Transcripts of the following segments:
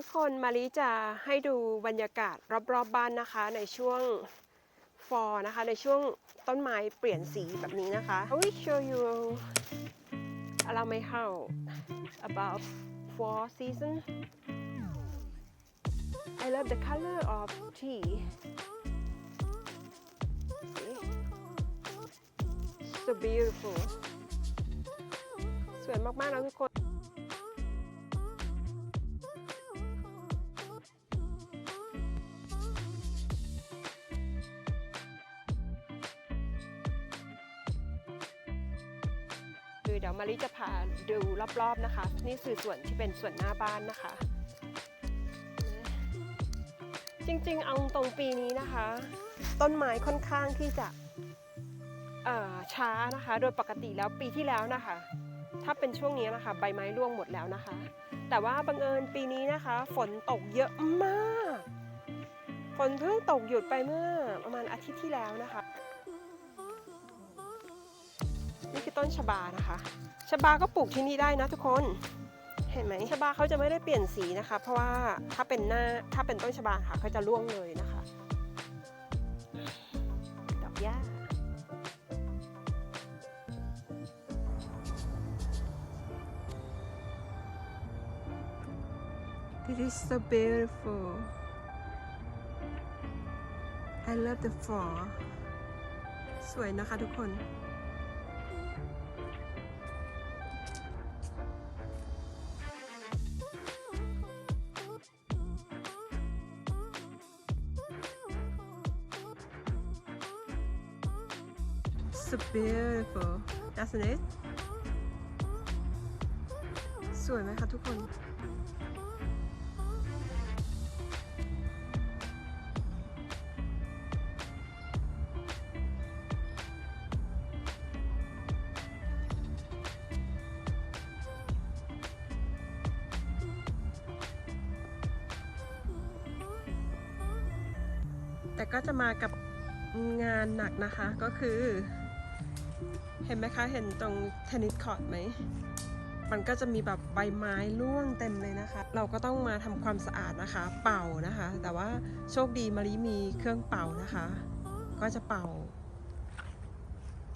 ทุกคนมาริจะให้ดูบรรยากาศรอบๆบบ้านนะคะ ในช่วงฟอนะคะในช่วงต้นไม้เปลี่ยนสีแบบนี้นะคะ I will show you allow my how about fall season I love the color of tea so beautiful สวยมากๆนะทุกคน ดูรอบๆนะคะ นี่คือส่วนที่เป็นส่วนหน้าบ้านนะคะ จริงๆ เอาตรงปีนี้นะคะ ต้นไม้ค่อนข้างที่จะช้านะคะ โดยปกติแล้วปีที่แล้วนะคะ ถ้าเป็นช่วงนี้นะคะ ใบไม้ร่วงหมดแล้วนะคะ แต่ว่าบังเอิญปีนี้นะคะ ฝนตกเยอะมาก ฝนเพิ่งตกหยุดไปเมื่อประมาณอาทิตย์ที่แล้วนะคะ ต้นชบานะคะชบาก็ปลูกที่นี่ได้นะทุกคน เห็นไหมชบาเขาจะไม่ได้เปลี่ยนสีนะคะ เพราะว่าถ้าเป็นหน้าถ้าเป็นต้นชบาค่ะเขาจะร่วงเลยนะคะ ดอกหญ้า This is so beautiful I love the fall สวยนะคะทุกคน beautiful doesn't it สวยไหมคะทุกคน แต่ก็จะมากับงานหนักนะคะก็คือ เห็นไหมคะ เห็นตรงเทนนิสคอร์ตไหม มันก็จะมีแบบใบไม้ร่วงเต็มเลยนะคะ เราก็ต้องมาทำความสะอาดนะคะ เป่านะคะ แต่ว่าโชคดีมารีมีเครื่องเป่านะคะ ก็จะเป่า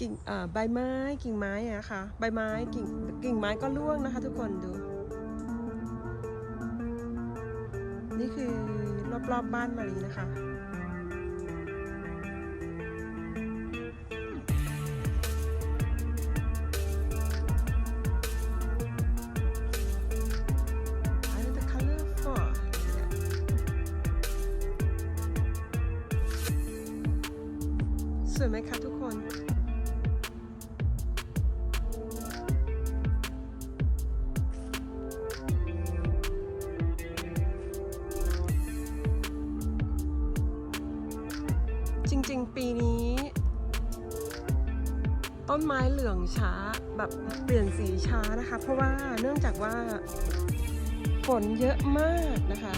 กิ่งเอ่อใบไม้กิ่งไม้อะนะคะ ใบไม้กิ่งกิ่งไม้ก็ร่วงนะคะ ทุกคนดู นี่คือรอบๆบบ้านมารีนะคะ วยไหมคะทุกคนจริงๆ ปีนี้ ต้นไม้เหลืองช้าแบบเปลี่ยนสีช้านะคะ เพราะว่าเนื่องจากว่าฝนเยอะมากนะคะ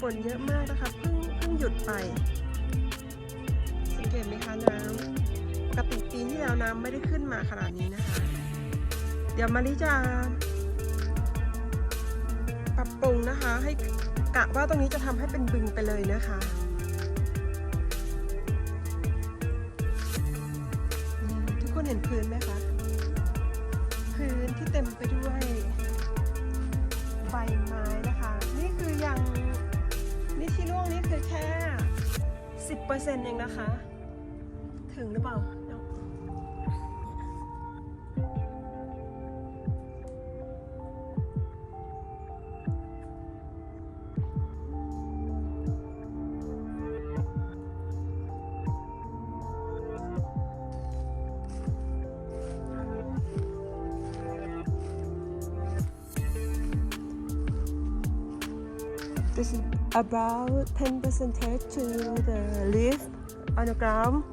ฝนเยอะมากนะคะเพิ่งเพิ่งหยุดไป เกตไหมคะน้ำปกติปีที่แล้วน้ำไม่ได้ขึ้นมาขนาดนี้นะคะ เดี๋ยวมาริจะปรับปรุงนะคะให้กะว่าตรงนี้จะทำให้เป็นบึงไปเลยนะคะทุกคนเห็นพื้นไหมคะพื้นที่เต็มไปด้วยใบไม้นะคะ นี่คือยังนี่ที่ร่วงนี่คือแค่ 10%เองนะคะ ถึงหรือเปล่า This is about 10 percentage to the leaf on the ground.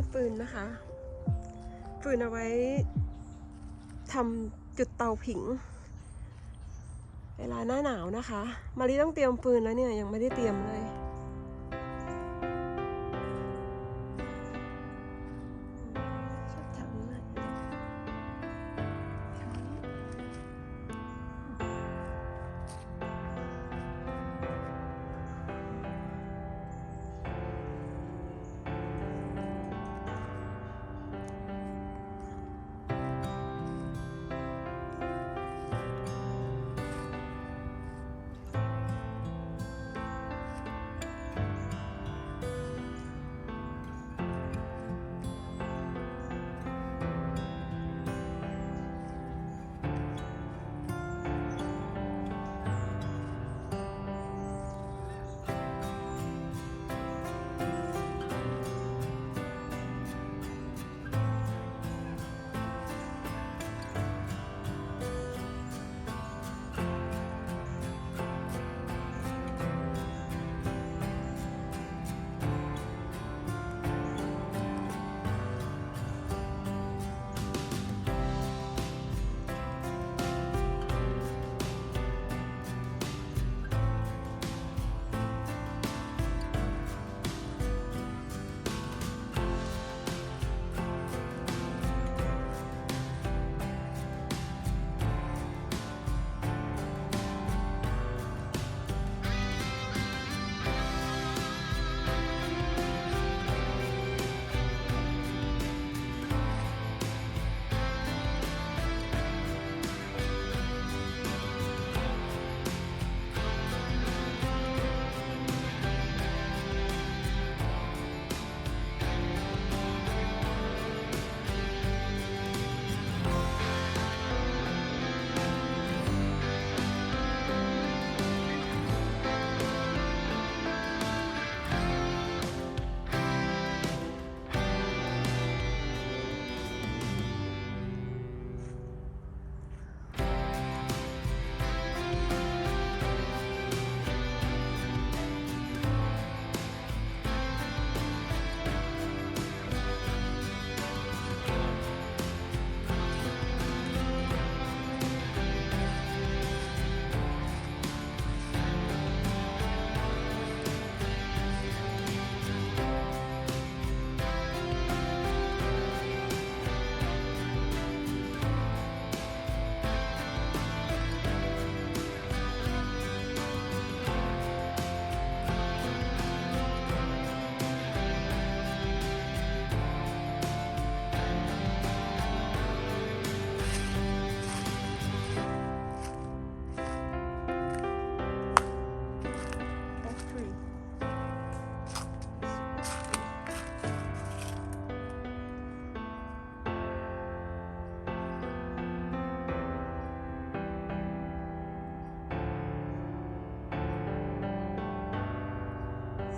คือฟืนนะคะ ฟืนเอาไว้ทำจุดเตาผิง เวลาหน้าหนาวนะคะ มารีต้องเตรียมฟืนแล้วเนี่ย ยังไม่ได้เตรียมเลย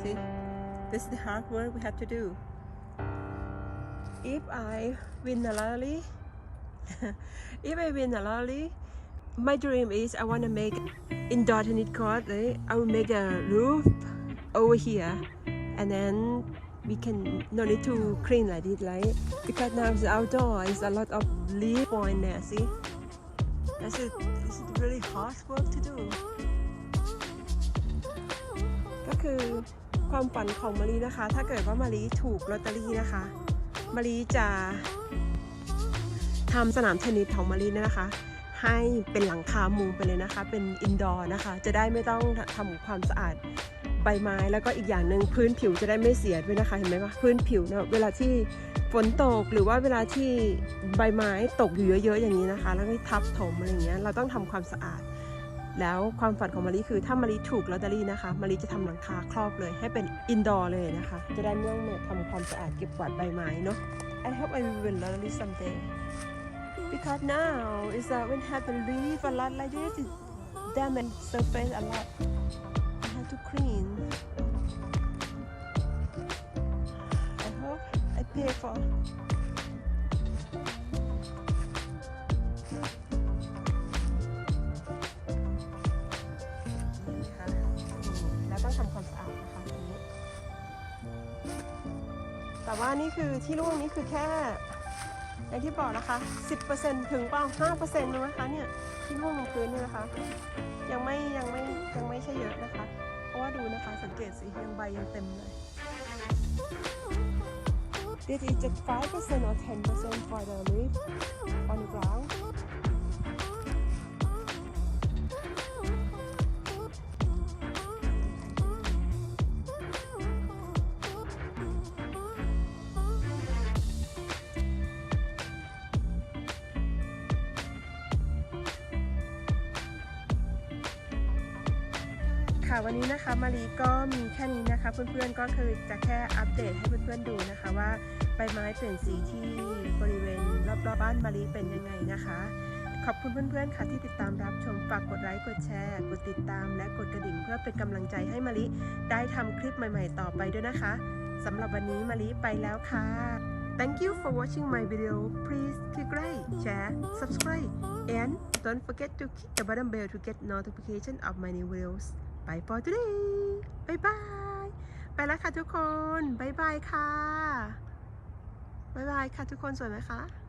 See, this is the hard work we have to do. If I win a lottery, if I win a lottery, my dream is I want to make indoor tennis court. Right? I will make a roof over here, and then we can no need to clean like this, right? Because now it's outdoor, it's a lot of leaf point there. See, that's it. This is really hard work to do. ก็คือ ความฝันของมารีนะคะ ถ้าเกิดว่ามารีถูกลอตเตอรี่นะคะ มารีจะทำสนามเทนนิสของมารีนยนะคะ ให้เป็นหลังคามุงไปเลยนะคะ เป็นอินดอร์นะคะ จะได้ไม่ต้องทำความสะอาดใบไม้แล้วก็อีกอย่างหนึ่งพื้นผิวจะได้ไม่เสียด้วยนะคะเห็นไหมว่าพื้นผิวเนี่ยเวลาที่ฝนตกหรือว่าเวลาที่ใบไม้ตกอยู่เยอะๆอย่างนี้นะคะ แล้วก็ทับถมอะไรเงี้ยเราต้องทำความสะอาด แล้วความฝันของมารีคือถ้ามารีถูกลอตเตอรี่นะคะมารีจะทำหลังคาครอบเลย ให้เป็นอินดอร์เลยนะคะ จะได้ไม่ต้องมาทำความสะอาดเก็บกวาดใบไม้เนาะ I hope I will win lottery someday because now is that when have to leave a lot like this it damage surface a lot I have to clean I hope I pay for แต่ว่านี่คือที่ร่วงนี่คือแค่อย่างที่บอกนะคะ 10%ถึงเปล่า5%นะคะเนี่ยที่ร่วงลงพื้นนี่นะคะ ยังไม่ยังไม่ยังไม่ใช่เยอะนะคะ เพราะว่าดูนะคะสังเกตสิยังใบยังเต็มเลย This is just 5% or 10% for the leaf on the ground. ค่ะวันนี้นะคะมารีก็มีแค่นี้นะคะ เพื่อนๆก็คือจะแค่อัปเดตให้เพื่อนๆดูนะคะ ว่าใบไม้เปลี่ยนสีที่บริเวณรอบๆบ้านมารีเป็นยังไงนะคะ ขอบคุณเพื่อนๆค่ะที่ติดตามรับชมฝากกดไลค์กดแชร์กดติดตามและกดกระดิ่งเพื่อเป็นกำลังใจให้มารีได้ทำคลิปใหม่ๆต่อไปด้วยนะคะสำหรับวันนี้มารีไปแล้วค่ะ Thank you for watching my video. Please click like, share, subscribe, and don't forget to click the button bell to get notification of my new videos. ไป for today. บายบาย ไปแล้วค่ะทุกคนบายบายค่ะบายบายค่ะทุกคนสวยไหมคะ